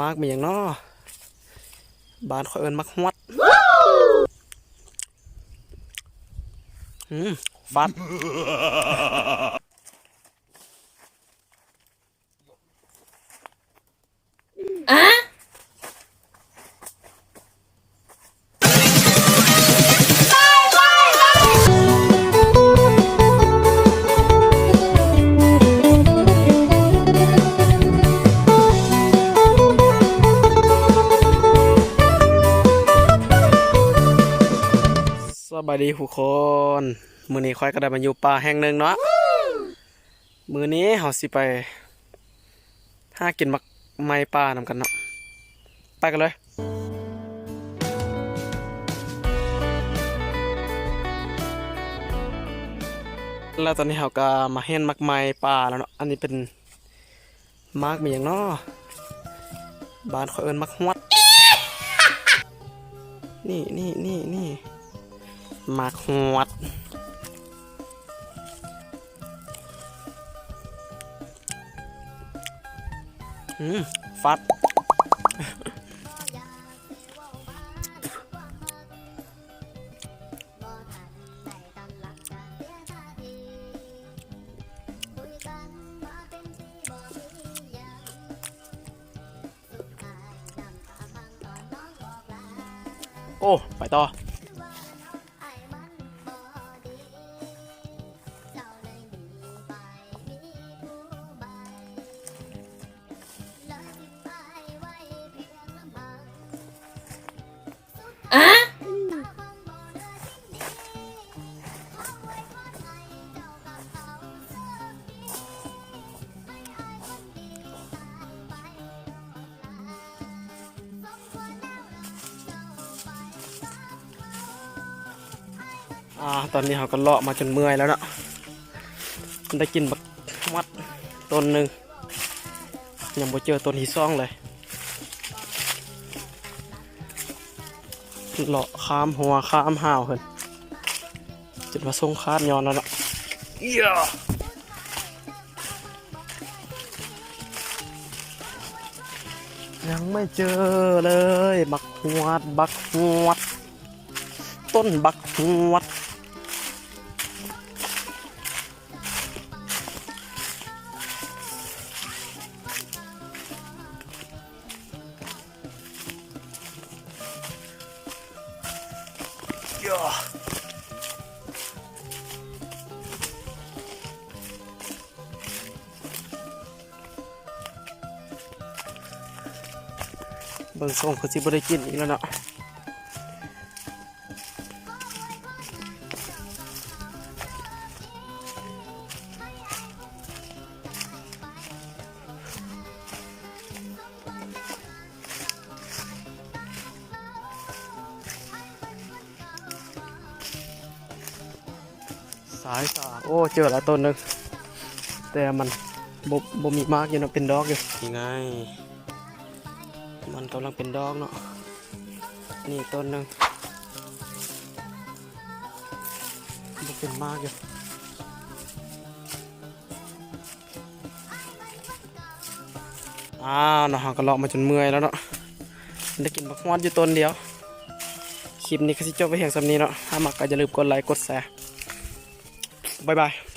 มากมีอย่างน้อบ้านข่อยเอินมักฮวดอืมฟัด บายดีทุกคนมือนี้ค่อยก็ได้มาอยู่ป่าแห่งหนึ่งเนาะมือนี้เฮาสิไปหากินมักไม้ป่านำกันเนาะไปกันเลยแล้วตอนนี้เราก็มาเห็นมักไม้ป่าแล้วเนาะอันนี้เป็นมากมีอย่างน้อบ้านเขาเอิ้นมักฮวดนี่นี่นี่นี่ มาหวดอืมฟัด โอ้ ไปต่อ อ่าตอนนี้เขาก็เลาะมาจนเมื่อยแล้วเนาะได้กินบักมัดต้นหนึ่งยังบ่เจอต้นที่ซ่องเลย เลาะข้ามหัวข้ามห่าวเพิ่นจนมาส่งคาดย้อนแล้วเนาะเอี้ยยังไม่เจอเลย บักหวด บักหวด ต้นบักหวด เบิ่งส่งคือสิบ่ได้กินอีกแล้วเนาะ สายสาโอ้เจอแล้วต้นหนึงแต่มันบ่บ่มีมากอยู่เนาะเป็นดอกอยู่นี่ไง มันกำลังเป็นดอกเนาะนี่ต้นหนึงบ่เป็นมากอยู่อ้าวเนาะเราก็เลาะมาจนเมื่อยแล้วเนาะได้กินบักฮวดอยู่ต้นเดียว คลิปนี้ก็สิจบไปเพียงสำนี้เนาะถ้ามักก็อย่าลืมกดไลค์กดแชร์ Bye bye.